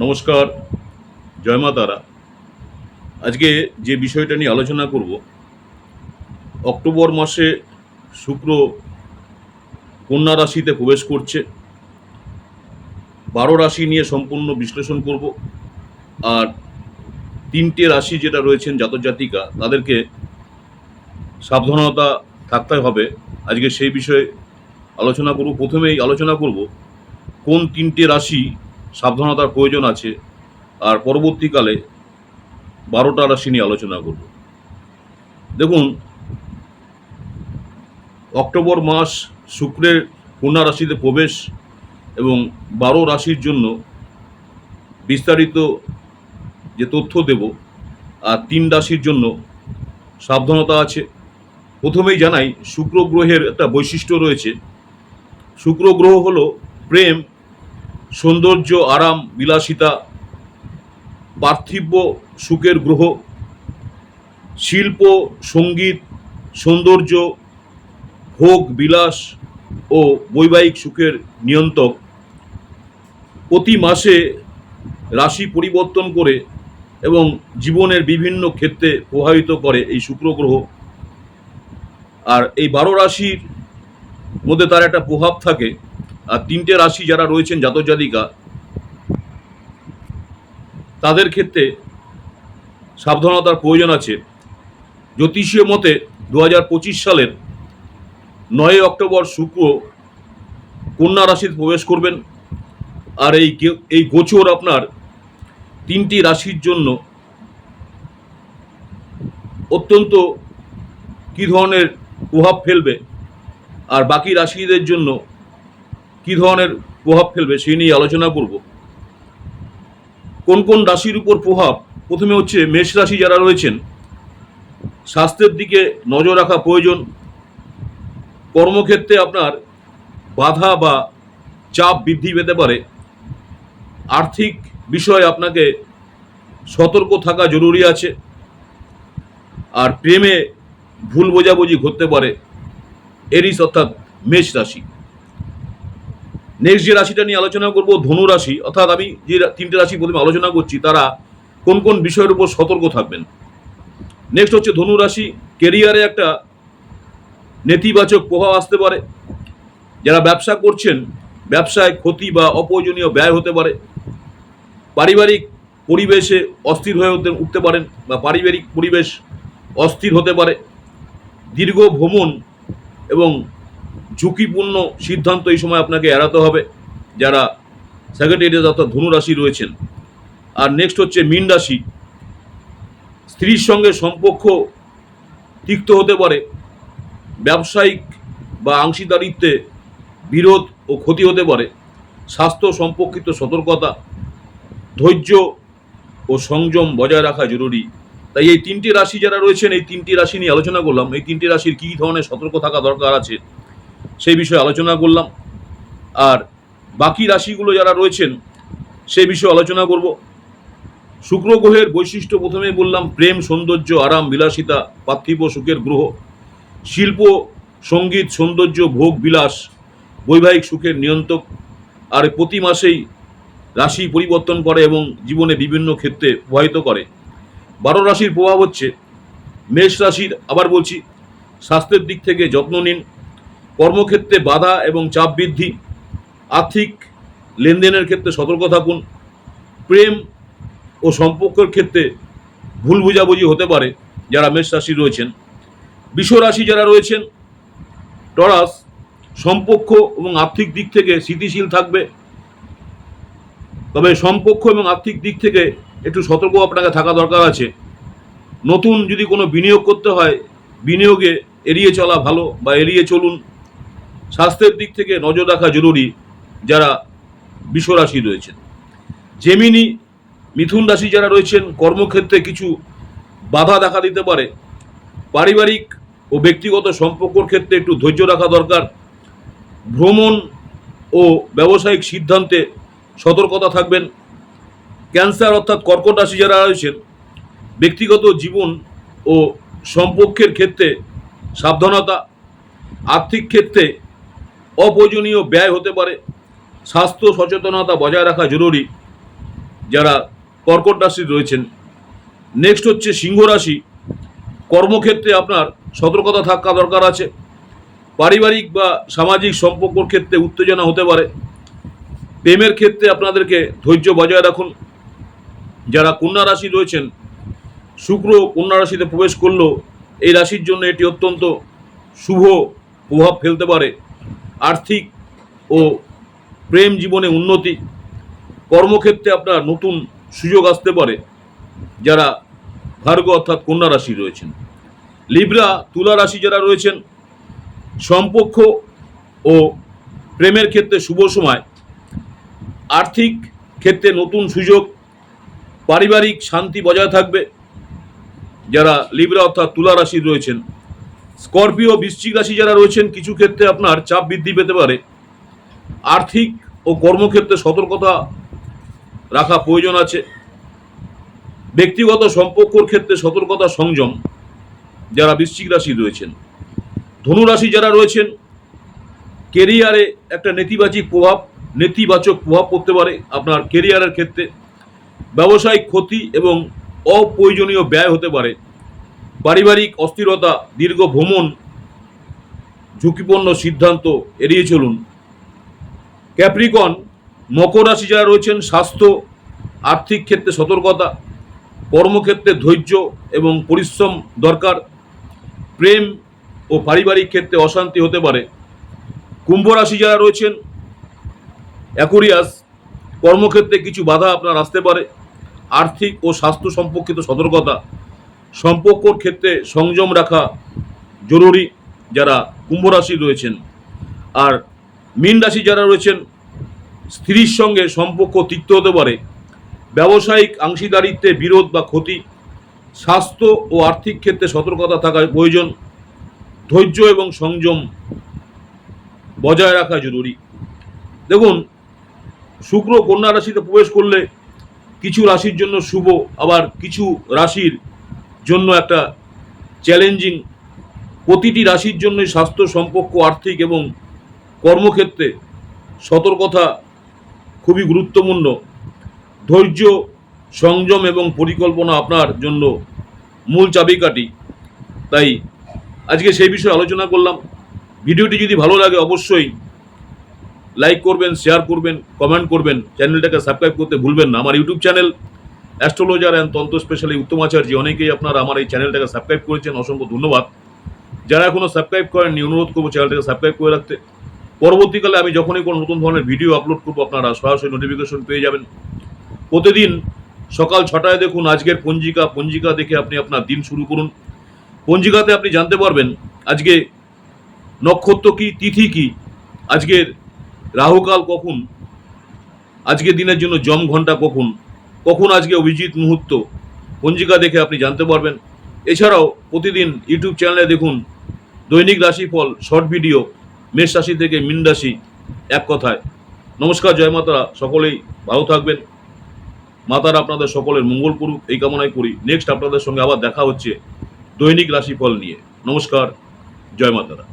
নমস্কার, জয় মা তারা। আজকে যে বিষয়টা নিয়ে আলোচনা করব, অক্টোবর মাসে শুক্র কন্যা রাশিতে প্রবেশ করছে। বারো রাশি নিয়ে সম্পূর্ণ বিশ্লেষণ করব। আর তিনটে রাশি যেটা রয়েছেন জাতক জাতিকা তাদেরকে সাবধানতা থাকতে হবে। আজকে সেই বিষয়ে আলোচনা করব। প্রথমেই আলোচনা করব, কোন তিনটে রাশি সাবধানতার প্রয়োজন আছে। আর পরবর্তীকালে বারোটা রাশি নিয়ে আলোচনা করব। দেখুন, অক্টোবর মাস শুক্রের কন্যা রাশিতে প্রবেশ এবং বারো রাশির জন্য বিস্তারিত যে তথ্য দেব, আর তিন রাশির জন্য সাবধানতা আছে। প্রথমেই জানাই, শুক্র গ্রহের একটা বৈশিষ্ট্য রয়েছে। শুক্র গ্রহ হলো প্রেম সৌন্দর্য, আরাম, বিলাসিতা পার্থিব সুখের গ্রহ, শিল্প, সংগীত, সৌন্দর্য, ভোগ, বিলাস ও বৈবাহিক সুখের নিয়ন্ত্রক। প্রতি মাসে রাশি পরিবর্তন করে এবং জীবনের বিভিন্ন ক্ষেত্রে প্রভাবিত করে এই শুক্র গ্রহ। আর এই বারো রাশির মধ্যে তার একটা প্রভাব থাকে। তিনটে রাশি যারা রয়েছেন জাতক জাতিকা, তাদের ক্ষেত্রে সাবধানতার প্রয়োজন আছে। জ্যোতিষীয় মতে দু হাজার পঁচিশ সালের নয় অক্টোবর শুক্র কন্যা রাশিতে প্রবেশ করবেন। আর এই এই গোচর আপনার তিনটি রাশির জন্য অত্যন্ত কী ধরনের প্রভাব ফেলবে। আর বাকি রাশিদের জন্য কী ধরনের প্রভাব ফেলবে সেই নিয়ে আলোচনা করব। কোন কোন রাশির উপর প্রভাব? প্রথমে হচ্ছে মেষ রাশি যারা রয়েছেন, স্বাস্থ্যের দিকে নজর রাখা প্রয়োজন। কর্মক্ষেত্রে আপনার বাধা বা চাপ বৃদ্ধি পেতে পারে। আর্থিক বিষয়ে আপনাকে সতর্ক থাকা জরুরি আছে। আর প্রেমে ভুল বোঝাবুঝি ঘটতে পারে। এরিস অর্থাৎ মেষ রাশি। নেক্সট যে রাশিটা নিয়ে আলোচনা করব, ধনু রাশি, অর্থাৎ আমি যে তিনটে রাশি প্রথমে আলোচনা করছি, তারা কোন কোন বিষয়ের উপর সতর্ক থাকবেন। নেক্সট হচ্ছে ধনু রাশি কেরিয়ারে একটা নেতিবাচক প্রভাব আসতে পারে। যারা ব্যবসা করছেন, ব্যবসায় ক্ষতি বা অপ্রয়োজনীয় ব্যয় হতে পারে। পারিবারিক পরিবেশে অস্থির হয়ে উঠতে পারেন বা পারিবারিক পরিবেশ অস্থির হতে পারে। দীর্ঘ ভ্রমণ এবং ঝুঁকিপূর্ণ সিদ্ধান্ত এই সময় আপনাকে এড়াতে হবে। যারা সেক্রেটারিয়াস অর্থাৎ ধনু রাশি রয়েছেন, আর নেক্সট হচ্ছে মীন রাশি। স্ত্রীর সঙ্গে সম্পর্ক তিক্ত হতে পারে, ব্যবসায়িক বা অংশীদারিত্বে বিরোধ ও ক্ষতি হতে পারে, স্বাস্থ্য সম্পর্কিত সতর্কতা, ধৈর্য ও সংযম বজায় রাখা জরুরি। তাই এই তিনটি রাশি যারা রয়েছেন, এই তিনটি রাশি নিয়ে আলোচনা করলাম। এই তিনটি রাশির কী ধরনের সতর্ক থাকা দরকার আছে? সেই বিষয়ে আলোচনা করলাম। আর বাকি রাশিগুলো যারা রয়েছেন, সেই বিষয়ে আলোচনা করব। শুক্র গ্রহের বৈশিষ্ট্য প্রথমে বললাম, প্রেম, সৌন্দর্য, আরাম, বিলাসিতা, পার্থিব সুখের গ্রহ। শিল্প, সংগীত, সৌন্দর্য, ভোগ, বিলাস, বৈবাহিক সুখের নিয়ন্ত্রক। আর প্রতি মাসেই রাশি পরিবর্তন করে এবং জীবনে বিভিন্ন ক্ষেত্রে প্রভাবিত করে। বারো রাশির প্রভাব হচ্ছে, মেষ রাশির, আবার বলছি, স্বাস্থ্যের দিক থেকে যত্ন নিন। কর্মক্ষেত্রে বাধা এবং চাপ বৃদ্ধি, আর্থিক লেনদেনের ক্ষেত্রে সতর্ক থাকুন, প্রেম ও সম্পর্কের ক্ষেত্রে ভুল বোঝাবুঝি হতে পারে যারা মেষ রাশি রয়েছেন। বিশ্ব রাশি যারা রয়েছেন, টরাস সম্পর্ক এবং আর্থিক দিক থেকে স্থিতিশীল থাকবে। তবে সম্পর্ক এবং আর্থিক দিক থেকে একটু সতর্ক আপনাকে থাকা দরকার আছে। নতুন যদি কোনো বিনিয়োগ করতে হয়, বিনিয়োগে এড়িয়ে চলা ভালো বা এড়িয়ে চলুন। স্বাস্থ্যের দিক থেকে নজর রাখা জরুরি যারা বিশ্বরাশি রয়েছেন। জেমিনি মিথুন রাশি যারা রয়েছেন, কর্মক্ষেত্রে কিছু বাধা দেখা দিতে পারে। পারিবারিক ও ব্যক্তিগত সম্পর্কর ক্ষেত্রে একটু ধৈর্য রাখা দরকার। ভ্রমণ ও ব্যবসায়িক সিদ্ধান্তে সতর্কতা থাকবেন। ক্যান্সার অর্থাৎ কর্কট রাশি যারা রয়েছেন, ব্যক্তিগত জীবন ও সম্পর্কের ক্ষেত্রে সাবধানতা। আর্থিক ক্ষেত্রে অপ্রয়োজনীয় ব্যয় হতে পারে। স্বাস্থ্য সচেতনতা বজায় রাখা জরুরি, যারা কর্কট রাশি রয়েছেন। নেক্সট হচ্ছে সিংহ রাশি। কর্মক্ষেত্রে আপনার সতর্কতা থাকা দরকার আছে। পারিবারিক বা সামাজিক সম্পর্কর ক্ষেত্রে উত্তেজনা হতে পারে। প্রেমের ক্ষেত্রে আপনাদেরকে ধৈর্য বজায় রাখুন। যারা কন্যা রাশি রয়েছেন, শুক্র কন্যা রাশিতে প্রবেশ করলেও এই রাশির জন্য এটি অত্যন্ত শুভ প্রভাব ফেলতে পারে। আর্থিক ও প্রেম জীবনে উন্নতি, কর্মক্ষেত্রে আপনার নতুন সুযোগ আসতে পারে, যারা ভার্গ অর্থাৎ কন্যা রাশি রয়েছেন। লিব্রা, তুলা রাশি যারা রয়েছেন সম্পর্ক ও প্রেমের ক্ষেত্রে শুভ সময়, আর্থিক ক্ষেত্রে নতুন সুযোগ, পারিবারিক শান্তি বজায় থাকবে, যারা লিব্রা অর্থাৎ তুলা রাশি রয়েছেন স্করপিও, বৃশ্চিক রাশি যারা রয়েছেন, কিছু ক্ষেত্রে আপনার চাপ বৃদ্ধি পেতে পারে। আর্থিক ও কর্মক্ষেত্রে সতর্কতা রাখা প্রয়োজন আছে। ব্যক্তিগত সম্পর্কর ক্ষেত্রে সতর্কতা সংযম, যারা বৃশ্চিক রাশি রয়েছেন। ধনুরাশি যারা রয়েছেন কেরিয়ারে একটা নেতিবাচক প্রভাব নেতিবাচক প্রভাব পড়তে পারে আপনার কেরিয়ারের ক্ষেত্রে। ব্যবসায়িক ক্ষতি এবং অপ্রয়োজনীয় ব্যয় হতে পারে। পারিবারিক অস্থিরতা, দীর্ঘ ভ্রমণ, ঝুঁকিপূর্ণ সিদ্ধান্ত এড়িয়ে চলুন। ক্যাপ্রিকন মকর রাশি যারা রয়েছেন, স্বাস্থ্য, আর্থিক ক্ষেত্রে সতর্কতা, কর্মক্ষেত্রে ধৈর্য এবং পরিশ্রম দরকার। প্রেম ও পারিবারিক ক্ষেত্রে অশান্তি হতে পারে। কুম্ভ রাশি যারা রয়েছেন, অ্যাকুরিয়াস, কর্মক্ষেত্রে কিছু বাধা আপনার আসতে পারে। আর্থিক ও স্বাস্থ্য সম্পর্কিত সতর্কতা সম্পর্কর ক্ষেত্রে সংযম রাখা জরুরি যারা কুম্ভ রাশি রয়েছেন। আর মীন রাশি যারা রয়েছেন, স্ত্রীর সঙ্গে সম্পর্ক তিক্ত হতে পারে। ব্যবসায়িক অংশীদারিত্বে বিরোধ বা ক্ষতি, স্বাস্থ্য ও আর্থিক ক্ষেত্রে সতর্কতা থাকা প্রয়োজন। ধৈর্য এবং সংযম বজায় রাখা জরুরি। দেখুন, শুক্র কন্যা রাশিতে প্রবেশ করলে কিছু রাশির জন্য শুভ, আবার কিছু রাশির জন্য একটা চ্যালেঞ্জিং প্রতিটি রাশির জন্যই স্বাস্থ্য, সম্পর্ক, আর্থিক এবং কর্মক্ষেত্রে সতর্কতা খুবই গুরুত্বপূর্ণ। ধৈর্য, সংযম এবং পরিকল্পনা আপনার জন্য মূল চাবিকাঠি। তাই আজকে সেই বিষয়ে আলোচনা করলাম। ভিডিওটি যদি ভালো লাগে অবশ্যই লাইক করবেন শেয়ার করবেন কমেন্ট করবেন। চ্যানেলটাকে সাবস্ক্রাইব করতে ভুলবেন না। আমার YouTube channel astrologer and Tantra specially Uttam Acharya অনেকেই আপনারা আমার এই চ্যানেলটাকে সাবস্ক্রাইব করেছেন, অসংখ্য ধন্যবাদ। যারা এখনও সাবস্ক্রাইব করেননি, অনুরোধ করব চ্যানেলটাকে সাবস্ক্রাইব করে রাখতে। পরবর্তীকালে আমি যখনই কোনো নতুন ধরনের ভিডিও আপলোড করব, আপনারা সরাসরি নোটিফিকেশন পেয়ে যাবেন। প্রতিদিন সকাল ছটায় দেখুন, আজকের পঞ্জিকা পঞ্জিকা দেখে আপনি আপনার দিন শুরু করুন। পঞ্জিকাতে আপনি জানতে পারবেন, আজকে নক্ষত্র কি, তিথি কি, আজকের রাহুকাল কখন, আজকের দিনের জন্য জম ঘণ্টা কখন কখন আজকে অভিজিৎ মুহূর্ত? পঞ্জিকা দেখে আপনি জানতে পারবেন। এছাড়াও প্রতিদিন ইউটিউব চ্যানেলে দেখুন দৈনিক রাশিফল, শর্ট ভিডিও, মেষ রাশি থেকে মিন রাশি এক কথায়। নমস্কার, জয় মাতা সকলেই ভালো থাকবেন। মাতারা, আপনাদের সকলের মঙ্গল করুক, এই কামনাই করি। নেক্সট আপনাদের সঙ্গে আবার দেখা হচ্ছে দৈনিক রাশিফল নিয়ে। নমস্কার, জয় মাতারা।